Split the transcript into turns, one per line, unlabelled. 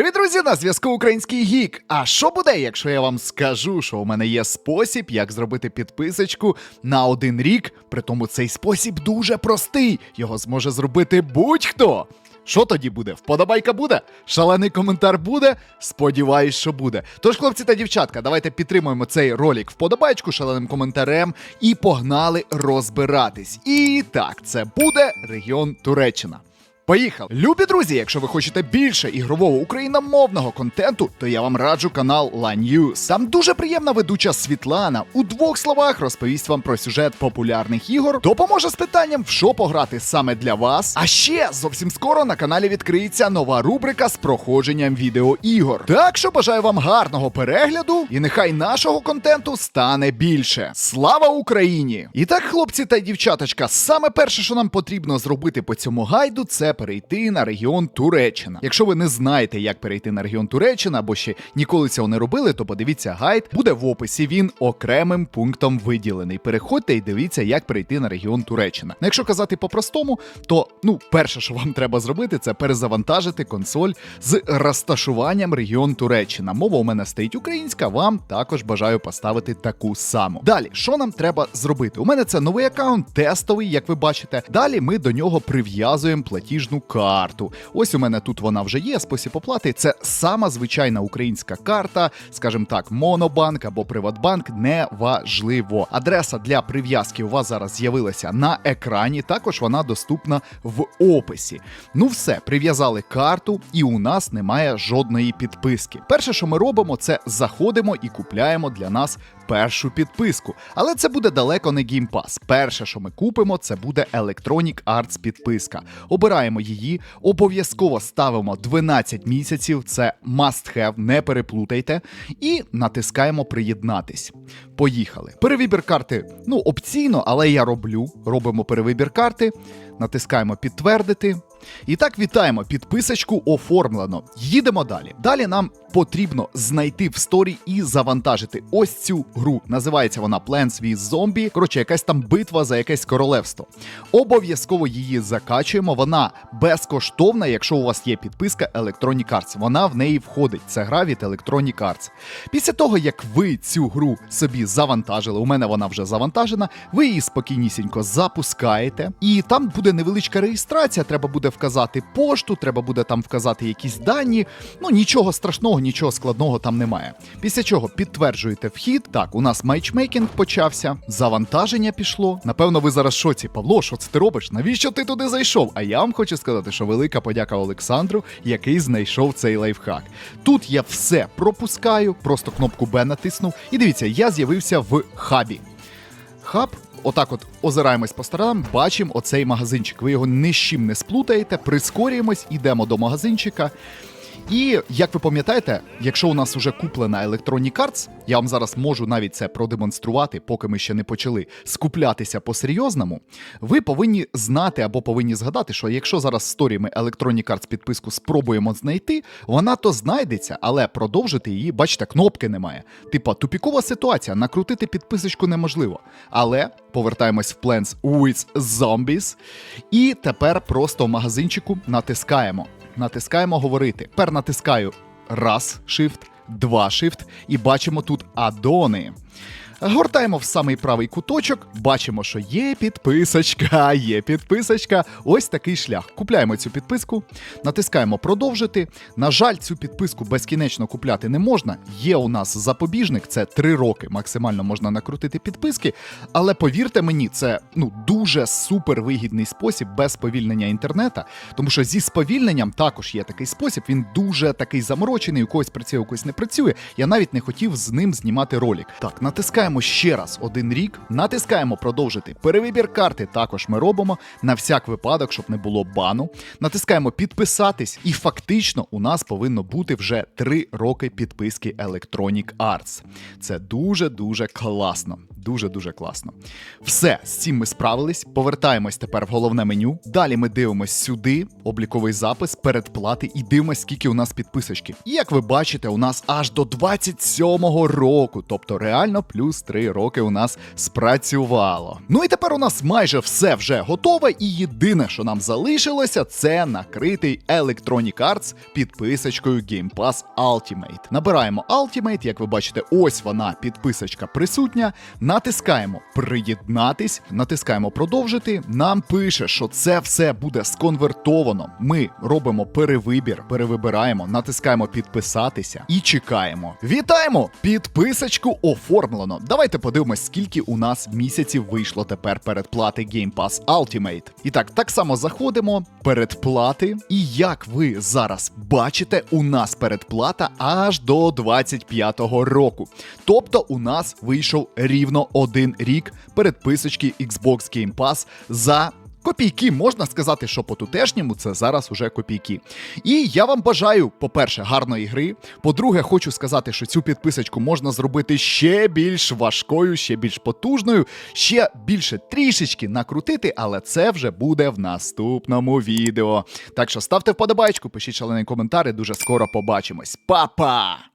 Привіт, друзі! На зв'язку Український Гік. А що буде, якщо я вам скажу, що у мене є спосіб, як зробити підписочку на один рік? Притому цей спосіб дуже простий. Його зможе зробити будь-хто. Що тоді буде? Вподобайка буде? Шалений коментар буде? Сподіваюсь, що буде. Тож, хлопці та дівчатка, давайте підтримуємо цей ролик вподобайку шаленим коментарем і погнали розбиратись. І так, це буде регіон Туреччина. Поїхали! Любі друзі, якщо ви хочете більше ігрового україномовного контенту, то я вам раджу канал La News. Там дуже приємна ведуча Світлана у двох словах розповість вам про сюжет популярних ігор, допоможе з питанням, в що пограти саме для вас. А ще зовсім скоро на каналі відкриється нова рубрика з проходженням відеоігор. Так що бажаю вам гарного перегляду, і нехай нашого контенту стане більше. Слава Україні! І так, хлопці та дівчаточка, саме перше, що нам потрібно зробити по цьому гайду, це перейти на регіон Туреччина. Якщо ви не знаєте, як перейти на регіон Туреччина, або ще ніколи цього не робили, то подивіться гайд. Буде в описі. Він окремим пунктом виділений. Переходьте і дивіться, як перейти на регіон Туреччина. Ну, Якщо казати по-простому, то ну, перше, що вам треба зробити, це перезавантажити консоль з розташуванням регіон Туреччина. Мова у мене стоїть українська. Вам також бажаю поставити таку саму. Далі, що нам треба зробити? У мене це новий аккаунт, тестовий, як ви бачите. Далі ми до нього прив'язуємо платіжну карту. Ось у мене тут вона вже є. Спосіб оплати. Це сама звичайна українська карта, скажімо так, Монобанк або Приватбанк. Неважливо. Адреса для прив'язки у вас зараз з'явилася на екрані. Також вона доступна в описі. Ну все, прив'язали карту, і у нас немає жодної підписки. Перше, що ми робимо, це заходимо і купляємо для нас першу підписку. Але це буде далеко не Game. Перше, що ми купимо, це буде Electronic Arts підписка. Обираємо її, обов'язково ставимо 12 місяців. Це must have, не переплутайте. І натискаємо приєднатись. Поїхали. Перевибір карти, ну, опційно, але я роблю. Робимо перевибір карти, натискаємо підтвердити. І так вітаємо, підписочку оформлено. Їдемо далі. Далі нам потрібно знайти в сторі і завантажити ось цю гру. Називається вона Plants vs. Zombie. Коротше, якась там битва за якесь королевство. Обов'язково її закачуємо. Вона безкоштовна, якщо у вас є підписка Electronic Arts. Вона в неї входить. Це гра від Electronic Arts. Після того, як ви цю гру собі завантажили, у мене вона вже завантажена, ви її спокійнісінько запускаєте, і там буде невеличка реєстрація. Треба буде вказати пошту, треба буде там вказати якісь дані. Ну нічого страшного, нічого складного там немає. Після чого підтверджуєте вхід. Так, у нас матчмейкінг почався, завантаження пішло. Напевно, ви зараз шоці. Павло, що це ти робиш? Навіщо ти туди зайшов? А я вам хочу сказати, що велика подяка Олександру, який знайшов цей лайфхак. Тут я все пропускаю, просто кнопку Б натиснув. І дивіться, я з'явився в хабі. Хаб. Отак, от озираємось по сторонам, бачимо оцей магазинчик. Ви його ні з чим не сплутаєте, прискорюємось, йдемо до магазинчика. І як ви пам'ятаєте, якщо у нас вже куплена Electronic Arts, я вам зараз можу навіть це продемонструвати, поки ми ще не почали скуплятися по-серйозному. Ви повинні знати або повинні згадати, що якщо зараз в сторі ми Electronic Arts підписку спробуємо знайти, вона то знайдеться, але продовжити її, бачите, кнопки немає. Типа тупікова ситуація, накрутити підписочку неможливо. Але повертаємось в Plants with Zombies. І тепер просто в магазинчику натискаємо. Натискаємо говорити. Тепер натискаю раз shift, два shift, і бачимо тут адони. Гортаємо в самий правий куточок, бачимо, що є підписочка, є підписочка. Ось такий шлях. Купляємо цю підписку, натискаємо продовжити. На жаль, цю підписку безкінечно купляти не можна. Є у нас запобіжник, це 3 роки. Максимально можна накрутити підписки. Але повірте мені, це ну дуже супер вигідний спосіб без сповільнення інтернета. Тому що зі сповільненням також є такий спосіб. Він дуже такий заморочений, у когось працює, у когось не працює. Я навіть не хотів з ним знімати ролик. Так, натискаємо ще раз один рік, натискаємо продовжити перевибір карти. Також ми робимо на всяк випадок, щоб не було бану. Натискаємо підписатись, і фактично у нас повинно бути вже 3 роки підписки Electronic Arts. Це дуже дуже класно. Дуже дуже класно. Все, з цим ми справились. Повертаємось тепер в головне меню. Далі ми дивимось сюди, обліковий запис, передплати, і дивимось, скільки у нас підписочки. І як ви бачите, у нас аж до 27-го року, тобто реально плюс 3 роки у нас спрацювало. Ну і тепер у нас майже все вже готове, і єдине, що нам залишилося, це накритий Electronic Arts підписочкою Game Pass Ultimate. Набираємо Ultimate, як ви бачите, ось вона підписочка присутня. Натискаємо приєднатись, натискаємо продовжити. Нам пише, що це все буде сконвертовано. Ми робимо перевибір, перевибираємо, натискаємо підписатися і чекаємо. Вітаємо! Підписочку оформлено. Давайте подивимось, скільки у нас місяців вийшло тепер передплати Game Pass Ultimate. І так, так само заходимо, передплати. І як ви зараз бачите, у нас передплата аж до 25-го року. Тобто у нас вийшов рівно один рік передписочки Xbox Game Pass за. Копійки, можна сказати, що по тутешньому це зараз уже копійки. І я вам бажаю, по-перше, гарної гри. По-друге, хочу сказати, що цю підписочку можна зробити ще більш важкою, ще більш потужною, ще більше трішечки накрутити, але це вже буде в наступному відео. Так що ставте вподобайку, пишіть шалений коментар і дуже скоро побачимось. Па-па!